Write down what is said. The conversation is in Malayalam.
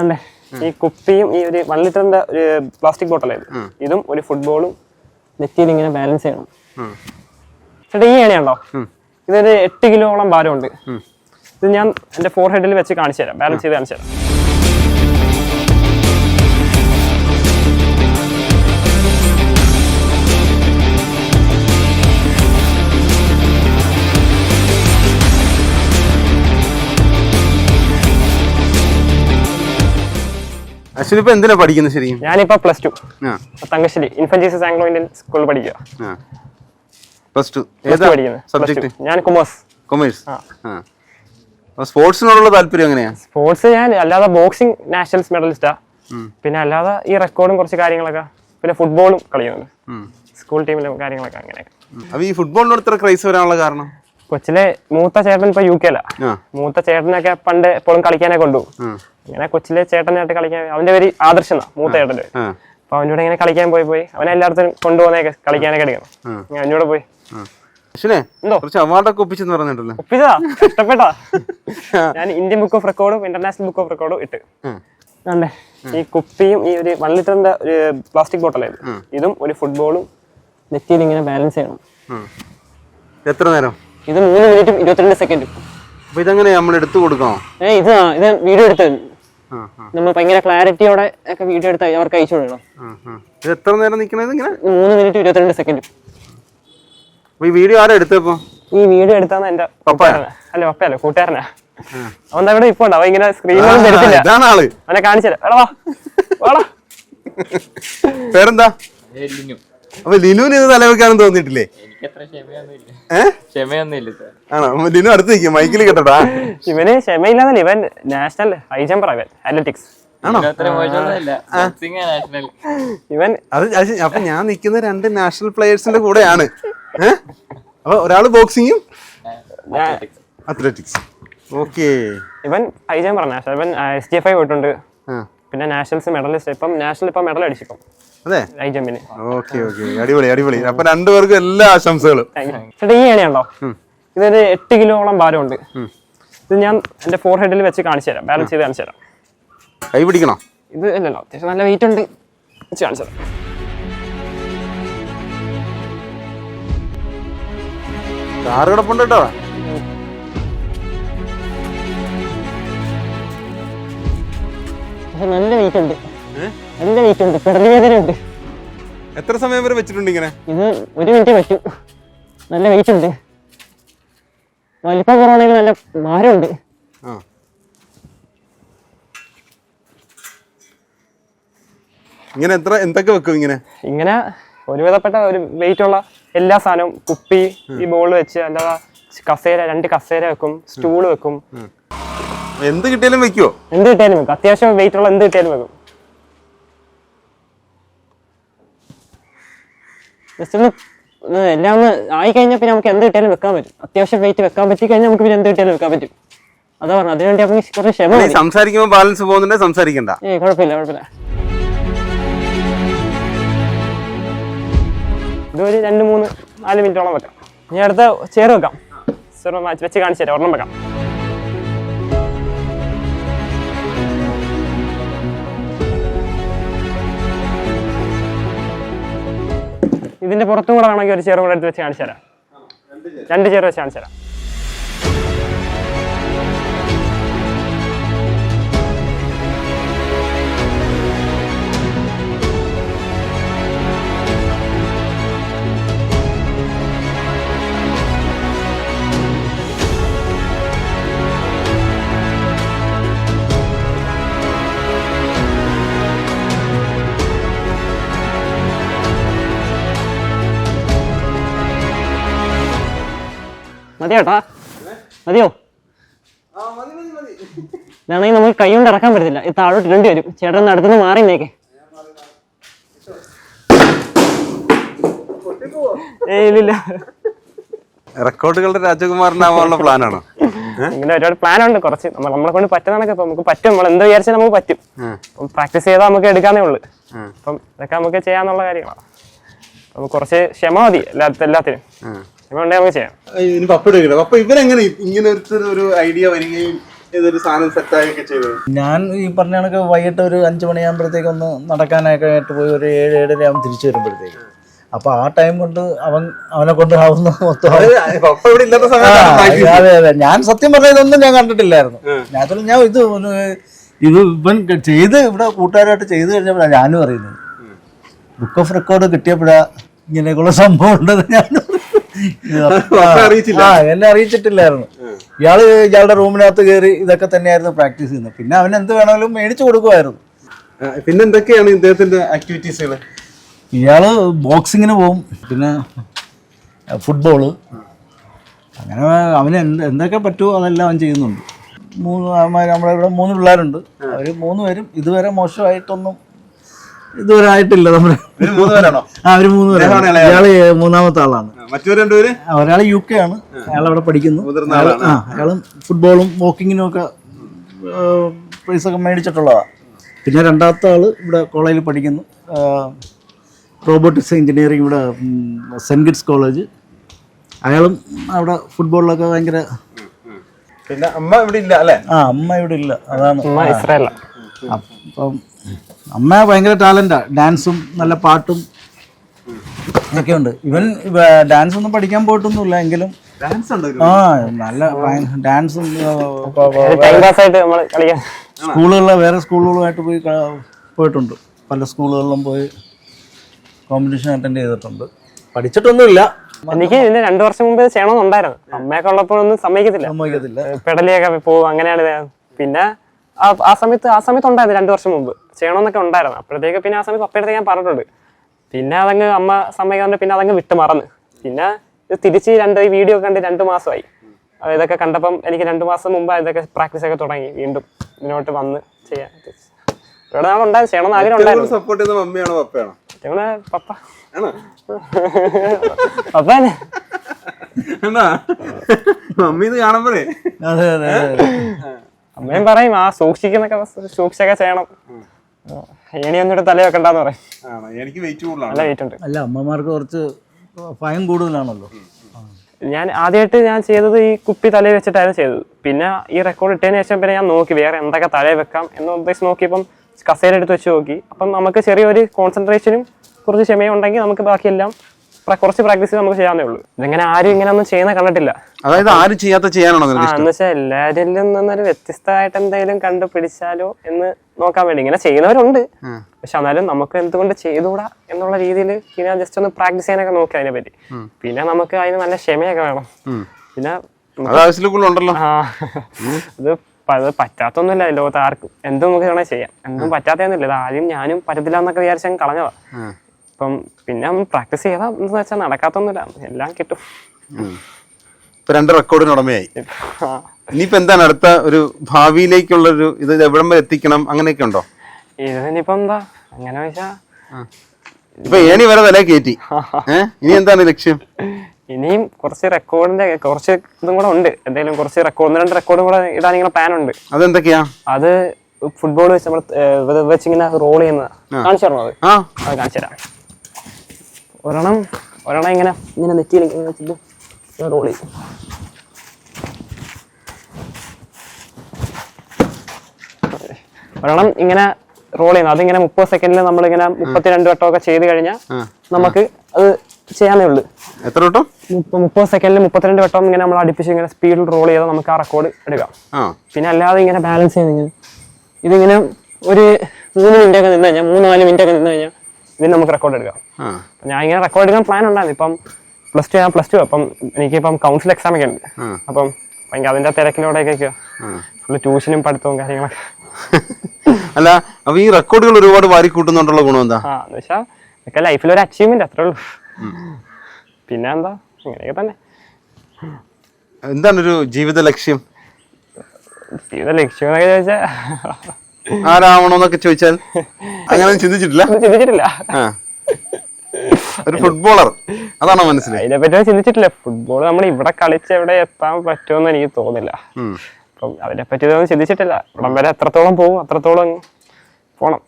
ആണ്ടേ ഈ കുപ്പിയും ഈ ഒരു വൺ ലിറ്ററിന്റെ ഒരു പ്ലാസ്റ്റിക് ബോട്ടലായത് ഇതും ഒരു ഫുട്ബോളും നെറ്റിയിൽ ഇങ്ങനെ ബാലൻസ് ചെയ്യണം. ചേട്ടാ ഈ ഏണിയുണ്ടോ ഇതൊരു എട്ട് കിലോളം ഭാരമുണ്ട്. ഇത് ഞാൻ എന്റെ ഫോർ ഹെഡിൽ വെച്ച് കാണിച്ചു തരാം ബാലൻസ് ചെയ്ത് കാണിച്ചു തരാം അശ്വിൻ ഇപ്പൊ എന്തിനാ പഠിക്കുന്നത് ശരിക്കും ഞാനിപ്പോ plus two Thangassery Jesus Anglo Indian സ്കൂളിൽ പഠിക്കുക പ്ലസ് ടു ഏതാ പഠിക്കുന്നത് സബ്ജക്ട് ഞാൻ കൊമേഴ്സ് കൊമേഴ്സ് സ്പോർട്സിനോടുള്ള താല്പര്യം എങ്ങനെയാ? സ്പോർട്സ് ഞാൻ അല്ലാതെ ബോക്സിംഗ് നാഷണൽസ് മെഡലിസ്റ്റാ പിന്നെ അല്ലാതെ ഈ റെക്കോർഡും കുറച്ച് കാര്യങ്ങളൊക്കെ. പിന്നെ ഫുട്ബോളും കളിക്കുന്നുണ്ട്. സ്കൂൾ ടീമിലും കാര്യങ്ങളൊക്കെ അങ്ങനെയൊക്കെ. അപ്പൊ ഈ ഫുട്ബോളിനോട് ഇത്ര ക്രൈസ് വരാനുള്ള കാരണം? കൊച്ചിലെ മൂത്ത ചേട്ടൻ ഇപ്പൊ യു കെ അല്ല മൂത്ത ചേട്ടനൊക്കെ പണ്ട് എപ്പോഴും കളിക്കാനൊക്കെ കൊണ്ടുപോകും. ഉം. അങ്ങനെ കൊച്ചിലെ ചേട്ടനായിട്ട് കളിക്കാൻ അവന്റെ പേര് ആദർശ് എന്നാ മൂത്ത ചേട്ടന്റെ അപ്പൊ അവനോട് ഇങ്ങനെ കളിക്കാൻ പോയി പോയി. അവനെ എല്ലായിടത്തും കൊണ്ടുപോകുന്നേക്ക് കളിക്കാനൊക്കെ എടുക്കണം. ഞാൻ അവനോട് പോയി. അവാർഡൊക്കെ ഒപ്പിച്ചെന്ന് പറഞ്ഞിട്ടല്ലോ ഒപ്പിച്ചതാ? ഇഷ്ടപ്പെട്ടാ? ഞാൻ ഇന്ത്യൻ ബുക്ക് ഓഫ് റെക്കോർഡും ഇന്റർനാഷണൽ ബുക്ക് ഓഫ് റെക്കോർഡും ഇട്ട്. ഉം. ഈ കുപ്പിയും ഈ ഒരു വൺ ലിറ്ററിന്റെ ഒരു പ്ലാസ്റ്റിക് ബോട്ടലായത് ഇതും ഒരു ഫുട്ബോളും നെറ്റിയിൽ ഇങ്ങനെ ബാലൻസ് ചെയ്യണം. എത്ര നേരം? ഇത് മൂന്ന് മിനിറ്റും ഇരുപത്തിരണ്ട് സെക്കൻഡും അപ്പൊ ഇതെങ്ങനെ നമ്മൾ എടുത്തു കൊടുക്കണം? ഏ ഇത് ഇത് വീഡിയോ എടുത്ത് ആ, ആ, നമ്മൾ ഭയങ്കര ക്ലാരിറ്റിയോടെ ഒക്കെ വീഡിയോ എടുത്ത് അവർക്ക് അയച്ചു കൊടുക്കണം. ഇത് എത്ര നേരം നിക്കണത് ഇങ്ങനെ? മൂന്ന് മിനിറ്റ് ഇരുപത്തിരണ്ട് സെക്കൻഡ് ഈ വീഡിയോ ആരാ എടുത്തപ്പോ ഈ വീഡിയോ എടുത്താന്ന് എന്റെ? കൂട്ടുകാരനാ. അല്ല പപ്പയല്ല കൂട്ടുകാരനാ. അവൻ അവിടെ ഇപ്പൊ ഉണ്ടാവും ഇങ്ങനെ സ്ക്രീനിലൊന്നും ആ, തരത്തില്ല ആൾ. അവനെ കാണിച്ചല്ലേ എടാ വാ. വാടാ പേരെന്താ? അപ്പൊ ലിനുവിന് ഇത് തലവെക്കാനും തോന്നിട്ടില്ലേ ആണോ? അപ്പൊ ലിനു അടുത്ത് നിൽക്കും മൈക്കിൽ കേട്ടോടാ ഇവന് ക്ഷമയില്ലാന്നല്ല ഇവൻ നാഷണൽ ഹൈ ജമ്പർ ഇവൻ അത്ലറ്റിക്സ് ആണോ? മോശമൊന്നുമില്ല ബോക്സിംഗ് നാഷണൽ ഇവൻ അത് അത് അപ്പൊ ഞാൻ നിൽക്കുന്ന രണ്ട് നാഷണൽ പ്ലേയേഴ്സിന്റെ കൂടെയാണ്. ഏഹ് അപ്പൊ ഒരാൾ ബോക്സിങ്ങും അത്ലറ്റിക്സ് ഓക്കെ ഇവൻ ഹൈ ജമ്പർ നാഷണൽ ഇവൻ എസ് ടി എഫ് ഐ പോയിട്ടുണ്ട്. പിന്നെ നാഷണൽസ് മെഡലിസ്റ്റ് ഇപ്പം നാഷണൽ ഇപ്പം മെഡൽ അടിച്ചിപ്പം അതെ? ഹൈ ജമ്പിന്. ഓക്കെ ഓക്കെ അടിപൊളി അടിപൊളി. അപ്പൊ രണ്ടുപേർക്കും എല്ലാ ആശംസകളും. ചേട്ടാ ഈ ഏണിയുണ്ടോ ഇതൊരു എട്ട് കിലോളം ഭാരമുണ്ട്. ഇത് ഞാൻ എന്റെ ഫോർ ഹെഡിൽ വെച്ച് കാണിച്ചു തരാം. ബാലൻസ് ചെയ്ത് കാണിച്ചു തരാം. കൈ പിടിക്കണോ? ഇത് അല്ലല്ലോ അത്യാവശ്യം നല്ല വെയിറ്റ് ഉണ്ട്. വെച്ച് കാണിച്ചു തരാം. കാറ് കിടപ്പുണ്ട് കേട്ടോ. പക്ഷെ നല്ല വെയിറ്റ് ഉണ്ട് നല്ല വെയിറ്റ് ഉണ്ട് പെടലി വേദന ഉണ്ട് എത്ര സമയം വരെ വെച്ചിട്ടുണ്ട് ഇങ്ങനെ? ഇത് ഒരു മിനിറ്റ് പറ്റും. നല്ല വെയിറ്റ് ഉണ്ട് വലിപ്പം കുറവാണെങ്കിൽ നല്ല ഭാരമുണ്ട്. ആ. ഇങ്ങനെ എത്ര എന്തൊക്കെ വെക്കും ഇങ്ങനെ? ഇങ്ങനെ ഒരുവിധപ്പെട്ട ഒരു വെയിറ്റ് ഉള്ള എല്ലാ സാധനവും കുപ്പി ഈ ബോൾ വെച്ച് അല്ലാതെ കസേര രണ്ട് കസേര വെക്കും സ്റ്റൂൾ വെക്കും. എന്ത് കിട്ടിയാലും വെക്കുവോ? എന്ത് കിട്ടിയാലും വെക്കും. അത്യാവശ്യം വെയിറ്റ് ഉള്ള എന്ത് കിട്ടിയാലും വെക്കും. ജസ്റ്റ് ഒന്ന് ഒന്ന് എല്ലാം ഒന്ന് ആയി കഴിഞ്ഞാൽ പിന്നെ നമുക്ക് എന്ത് കിട്ടിയാലും വെക്കാൻ പറ്റും. അത്യാവശ്യം വെയിറ്റ് വെക്കാൻ പറ്റി കഴിഞ്ഞാൽ നമുക്ക് പിന്നെ എന്ത് കിട്ടിയാലും വെക്കാൻ പറ്റും. അതാ പറഞ്ഞു അതിനുവേണ്ടി നമുക്ക് കുറച്ച് ക്ഷമ മതി സംസാരിക്കുമ്പോൾ ബാലൻസ് പോകുന്നുണ്ട്? സംസാരിക്കണ്ട. ഏ കുഴപ്പമില്ല കുഴപ്പമില്ല. ഇതൊരു രണ്ട് മൂന്ന് നാല് മിനിറ്റോളം വെക്കാം. ഇനി അടുത്ത ചെയർ വെക്കാം. ചെറു വെച്ച് കാണിച്ചു തരാം. ഒരെണ്ണം വെക്കാം. ഇതിന്റെ പുറത്തും കൂടെ വേണമെങ്കിൽ ഒരു ചെയർ കൂടെ എടുത്ത് വെച്ച് കാണിച്ചു തരാം. രണ്ട് ചെയർ വെച്ച് കാണിച്ചു തരാം. മതിയോ? ഏട്ടാ മതിയോ ഇതാണെങ്കിൽ നമുക്ക് കൈ കൊണ്ട് ഇറക്കാൻ പറ്റത്തില്ല. ഈ താഴോട്ട് ഇടേണ്ടി വരും. ചേട്ടൻ നടത്തുന്നു അടുത്തുനിന്ന് മാറി നേക്കെ ഇല്ലില്ല. റെക്കോർഡുകളുടെ രാജകുമാരനാവാനുള്ള പ്ലാനാണോ? ഇങ്ങനെ ഒരുപാട് പ്ലാനുണ്ട് കുറച്ച്. നമ്മൾ നമ്മളെ കൊണ്ട് പറ്റുന്നതൊക്കെ നമുക്ക് പറ്റും. നമ്മൾ എന്ത് വിചാരിച്ചാൽ നമുക്ക് പറ്റും. പ്രാക്ടീസ് ചെയ്താൽ നമുക്ക് എടുക്കാന്നേ ഉള്ളു. അപ്പം ഇതൊക്കെ നമുക്ക് ചെയ്യാന്നുള്ള കാര്യങ്ങളാണ്. നമുക്ക് കുറച്ച് ക്ഷമ മതി എല്ലാത്തിനും. നമുക്ക് ചെയ്യാം. ഇനി പപ്പ ഇവരെങ്ങനെ ഇങ്ങനെ ഒരു ഐഡിയ വരികയും ഇതൊരു സാധനം സെറ്റ് ആയൊക്കെ ചെയ്തത് ഞാൻ ഈ പറഞ്ഞ കണക്ക് വൈകിട്ട് ഒരു അഞ്ച് മണിയാകുമ്പോഴത്തേക്ക് ഒന്ന് നടക്കാനൊക്കെ ആയിട്ട് പോയി ഒരു ഏഴ് ഏഴര ആകുമ്പോൾ തിരിച്ചു വരുമ്പോഴത്തേക്ക്. അപ്പൊ ആ ടൈം കൊണ്ട് അവൻ അവനെ കൊണ്ട് ആവുന്ന മൊത്തം അതെ അതെ ഞാൻ സത്യം പറഞ്ഞ ഇതൊന്നും ഞാൻ കണ്ടിട്ടില്ലായിരുന്നു. ഞാൻ ഞാൻ ഇത് ഇത് ഇവൻ ചെയ്ത് ഇവിടെ കൂട്ടുകാരായിട്ട് ചെയ്ത് കഴിഞ്ഞപ്പോഴാണ് ഞാനും അറിയുന്നത്. ബുക്ക് ഓഫ് റെക്കോർഡ് കിട്ടിയപ്പോഴാ ഇങ്ങനെയൊക്കെയുള്ള സംഭവം ഉണ്ടെന്ന് ഞാൻ അറിയിച്ചില്ല? എന്നെ അറിയിച്ചിട്ടില്ലായിരുന്നു. ഇയാൾ ഇയാളുടെ റൂമിനകത്ത് കയറി ഇതൊക്കെ തന്നെയായിരുന്നു പ്രാക്ടീസ് ചെയ്യുന്നത്. പിന്നെ അവൻ എന്ത് വേണമെങ്കിലും മേടിച്ചു കൊടുക്കുമായിരുന്നു. പിന്നെ എന്തൊക്കെയാണ് ഇദ്ദേഹത്തിന്റെ ആക്ടിവിറ്റീസുകൾ ഇയാൾ ബോക്സിങ്ങിന് പോകും പിന്നെ ഫുട്ബോൾ അങ്ങനെ അവന് എന്ത് എന്തൊക്കെ പറ്റുമോ അതെല്ലാം അവൻ ചെയ്യുന്നുണ്ട്. മൂന്ന് നമ്മളിവിടെ നമ്മളെ ഇവിടെ മൂന്ന് പിള്ളേരുണ്ട്. അവർ മൂന്ന് പേരും ഇതുവരെ മോശമായിട്ടൊന്നും ഇതുവരെ ആയിട്ടില്ല നമ്മുടെ ആ ഒരു മൂന്ന് പേരാണ് ഇയാൾ. മൂന്നാമത്തെ ആളാണ്. ഒരാൾ യു കെ ആണ് അയാൾ അവിടെ പഠിക്കുന്നു അയാൾ ആ അയാളും ഫുട്ബോളും വോക്കിങ്ങിനും ഒക്കെ പ്രൈസൊക്കെ മേടിച്ചിട്ടുള്ളതാണ് പിന്നെ രണ്ടാമത്തെ ആൾ ഇവിടെ കോളേജിൽ പഠിക്കുന്നു. റോബോട്ടിക്സ് എഞ്ചിനീയറിംഗ് ഇവിടെ സെന്റ് കിഡ്സ് കോളേജ് അയാളും അവിടെ ഫുട്ബോളിലൊക്കെ ഭയങ്കര പിന്നെ അമ്മ ഇവിടെ ഇല്ല അല്ലേ? ആ അമ്മ ഇവിടെ ഇല്ല. അതാണ്. ഉമ്മ ഇസ്രായേല. അപ്പം അമ്മ ഭയങ്കര ടാലന്റാണ് ഡാൻസും നല്ല പാട്ടും ഒക്കെ ഉണ്ട് ഇവൻ ഡാൻസ് ഒന്നും പഠിക്കാൻ പോയിട്ടൊന്നുമില്ല എങ്കിലും. ഡാൻസ് ഉണ്ട് ആ നല്ല ഡാൻസും സ്കൂളുകളിലെ വേറെ സ്കൂളുകളുമായിട്ട് പോയി പോയിട്ടുണ്ട്. പല സ്കൂളുകളിലും പോയി കോമ്പറ്റീഷൻ അറ്റൻഡ് ചെയ്തിട്ടുണ്ട്. പഠിച്ചിട്ടൊന്നുമില്ല. എനിക്ക് ഇതിന്റെ രണ്ടു വർഷം മുമ്പ് ചെയ്യണമെന്നുണ്ടായിരുന്നു. അമ്മയൊക്കെ ഉള്ളപ്പോഴൊന്നും സമ്മതിക്കത്തില്ല. സമ്മതിക്കത്തില്ല. പെടലിയൊക്കെ പോകും അങ്ങനെയാണ് പിന്നെ ആ സമയത്ത് ആ സമയത്ത് ഉണ്ടായിരുന്നു രണ്ടു വർഷം മുമ്പ്. ചെയ്യണമെന്നൊക്കെ ഉണ്ടായിരുന്നു. അപ്പോഴത്തേക്ക് പിന്നെ ആ സമയത്ത് പപ്പയുടെ ഞാൻ പറഞ്ഞിട്ടുണ്ട്. പിന്നെ അതങ്ങ് അമ്മ സമ്മതിക്കാണ്ട് പിന്നെ അതങ്ങ് വിട്ട് മറന്ന്. പിന്നെ ഇത് തിരിച്ച് രണ്ട് ഈ വീഡിയോ കണ്ട് രണ്ട് മാസമായി. അത് ഇതൊക്കെ കണ്ടപ്പം എനിക്ക് രണ്ട് മാസം മുമ്പ് ഇതൊക്കെ പ്രാക്ടീസ് ഒക്കെ തുടങ്ങി. വീണ്ടും ഇതിനോട്ട് വന്ന് ചെയ്യാൻ ഇവിടെ നമ്മൾ ഉണ്ടായിരുന്നു. ചെയ്യണമെന്ന് ആഗ്രഹം ഉണ്ടായിരുന്നു. സപ്പോർട്ട് ചെയ്യുന്ന മമ്മിയാണോ പപ്പയാണോ? ഞങ്ങൾ പപ്പ. ആണോ? പപ്പ എന്നാ? മമ്മി ഇത് അതെ അതെ അതെ അമ്മയും പറയും ആ സൂക്ഷിക്കുന്നൊക്കെ സൂക്ഷിച്ചൊക്കെ ചെയ്യണം. ഏണിയൊന്നും തല വെക്കണ്ടെന്ന് പറയും. ആണോ? എനിക്ക് വെയിറ്റ് നല്ല വെയിറ്റ് ഉണ്ട്. അല്ല അമ്മമാർക്ക് കുറച്ച് ഭയം കൂടുതലാണല്ലോ. ഞാൻ ആദ്യമായിട്ട് ഞാൻ ചെയ്തത് ഈ കുപ്പി തലയിൽ വെച്ചിട്ടായിരുന്നു ചെയ്തത്. പിന്നെ ഈ റെക്കോർഡ് ഇട്ടതിന് ശേഷം പിന്നെ ഞാൻ നോക്കി വേറെ എന്തൊക്കെ തലയിൽ വെക്കാം എന്ന് ഉദ്ദേശിച്ച് നോക്കിയപ്പം കസേര എടുത്ത് വെച്ച് നോക്കി. അപ്പം നമുക്ക് ചെറിയൊരു കോൺസെൻട്രേഷനും കുറച്ച് ക്ഷമയും ഉണ്ടെങ്കിൽ നമുക്ക് ബാക്കിയെല്ലാം കുറച്ച് പ്രാക്ടീസ് നമുക്ക് ചെയ്യാവുന്നേ ഉള്ളൂ. ഇതെങ്ങനെ ആരും ഇങ്ങനെ ഒന്നും ചെയ്യുന്ന കണ്ടിട്ടില്ല. അതായത് ആരും ചെയ്യാത്ത ചെയ്യാനാണോ എന്ന് വെച്ചാൽ എല്ലാവരിൽ നിന്നൊരു വ്യത്യസ്തമായിട്ട് എന്തെങ്കിലും കണ്ടുപിടിച്ചാലോ എന്ന് നോക്കാൻ വേണ്ടി. ഇങ്ങനെ ചെയ്യുന്നവരുണ്ട്. പക്ഷെ എന്നാലും നമുക്ക് എന്തുകൊണ്ട് ചെയ്തുകൂടാ എന്നുള്ള രീതിയിൽ പിന്നെ ജസ്റ്റ് ഒന്ന് പ്രാക്ടീസ് ചെയ്യാനൊക്കെ നോക്കി അതിനെ പറ്റി. പിന്നെ നമുക്ക് അതിന് നല്ല ക്ഷമയൊക്കെ വേണം. പിന്നെ ഉണ്ടല്ലോ ഇത് പറ്റാത്തൊന്നുമില്ല ലോകത്ത് ആർക്കും. എന്തും നമുക്ക് വേണേൽ ചെയ്യാം. എന്തും പറ്റാത്തൊന്നുമില്ല ഇത് ആദ്യം ഞാനും പറ്റത്തില്ല എന്നൊക്കെ വിചാരിച്ചാൽ കളഞ്ഞതാ. അപ്പം പിന്നെ പ്രാക്ടീസ് ചെയ്താൽ എന്ന് വെച്ചാൽ നടക്കാത്തൊന്നുമില്ല. എല്ലാം കിട്ടും. ഇപ്പൊ രണ്ട് റെക്കോർഡിന് ഉടമയായി. ഇനിയിപ്പോ എന്താണ് അടുത്ത ഒരു ഭാവിയിലേക്കുള്ള ഒരു ഇത് എവിടം വരെ എത്തിക്കണം? അങ്ങനെയൊക്കെ ഉണ്ടോ? എന്താ? അങ്ങനെ വെച്ചാ ഇപ്പൊ ഏണി വരെ തല കയറ്റി ഇനി എന്താണ് ലക്ഷ്യം? ഇനിയും കുറച്ച് റെക്കോർഡിന്റെ കുറച്ച് ഇതും കൂടെ ഉണ്ട്. എന്തെങ്കിലും കുറച്ച് റെക്കോർഡ് രണ്ട് റെക്കോർഡും കൂടെ ഇടാൻ ഇങ്ങനെ പ്ലാൻ ഉണ്ട്. അതെന്തൊക്കെയാ? അത് ഫുട്ബോൾ വെച്ച് നമ്മൾ വെച്ചിങ്ങനെ റോൾ ചെയ്യുന്ന കാണിച്ചു തരണോ അത്? അത് കാണിച്ചു തരാം. ഒരെണ്ണം ഒരെണ്ണം ഇങ്ങനെ ഇങ്ങനെ നെറ്റിയിൽ ഇങ്ങനെ വെച്ചിട്ട് റോൾ ചെയ്യും. ഒരെണ്ണം ഇങ്ങനെ റോൾ ചെയ്യുന്നത്. അതിങ്ങനെ മുപ്പത് സെക്കൻഡിൽ നമ്മൾ ഇങ്ങനെ മുപ്പത്തിരണ്ട് വട്ടമൊക്കെ ചെയ്ത് കഴിഞ്ഞാൽ നമുക്ക് അത് ചെയ്യാനേ ഉള്ളൂ. എത്ര വട്ടം? മുപ്പ- മുപ്പത് സെക്കൻഡിൽ മുപ്പത്തിരണ്ട് വട്ടം ഇങ്ങനെ നമ്മൾ അടുപ്പിച്ച് ഇങ്ങനെ സ്പീഡിൽ റോൾ ചെയ്താൽ നമുക്ക് ആ റെക്കോർഡ് എടുക്കാം. പിന്നെ അല്ലാതെ ഇങ്ങനെ ബാലൻസ് ചെയ്ത് ഇങ്ങനെ. ഇതിങ്ങനെ ഒരു മൂന്ന് മിനിറ്റ് ഒക്കെ നിന്ന് കഴിഞ്ഞാൽ മൂന്ന് നാല് മിനിറ്റ് ഒക്കെ നിന്ന് കഴിഞ്ഞാൽ ഇതിന് നമുക്ക് റെക്കോർഡ് എടുക്കാം. ഞാൻ ഇങ്ങനെ റെക്കോർഡ് എടുക്കാൻ പ്ലാൻ ഉണ്ടായിരുന്നു. ഇപ്പം പ്ലസ് ടു ഞാൻ പ്ലസ് ടു അപ്പം എനിക്കിപ്പം കൗൺസിൽ എക്സാം ഒക്കെ ഉണ്ട്. അപ്പം ഭയങ്കര അതിന്റെ തിരക്കിലൂടെയൊക്കെ ഫുള്ള് ട്യൂഷനും പഠിത്തവും കാര്യങ്ങളൊക്കെ. അല്ല അപ്പൊ ഈ റെക്കോർഡുകൾ ഒരുപാട് വാരി കൂട്ടുന്നുണ്ടുള്ള ഗുണം എന്താ? വെച്ചാൽ ലൈഫിൽ ഒരു അച്ചീവ്മെന്റ് അത്രേ ഉള്ളൂ. പിന്നെ എന്താ? ഇങ്ങനെയൊക്കെ തന്നെ. എന്താണ് ഒരു ജീവിത ലക്ഷ്യം? ജീവിത ലക്ഷ്യം എന്നൊക്കെ ചോദിച്ചാൽ ആരാവണമെന്നൊക്കെ ചോദിച്ചാൽ അങ്ങനെ ചിന്തിച്ചിട്ടില്ല? ചിന്തിച്ചിട്ടില്ല. ഒരു ഫുട്ബോളർ അതാണോ മനസ്സിലായി? അതിനെപ്പറ്റി പറ്റി ചിന്തിച്ചിട്ടില്ല. ഫുട്ബോൾ നമ്മൾ ഇവിടെ കളിച്ച് എവിടെ എത്താൻ പറ്റുമെന്ന് എനിക്ക് തോന്നുന്നില്ല. അപ്പം അതിനെപ്പറ്റി ഇതൊന്നും ചിന്തിച്ചിട്ടില്ല. ഇവിടം വരെ എത്രത്തോളം പോകും അത്രത്തോളം പോകണം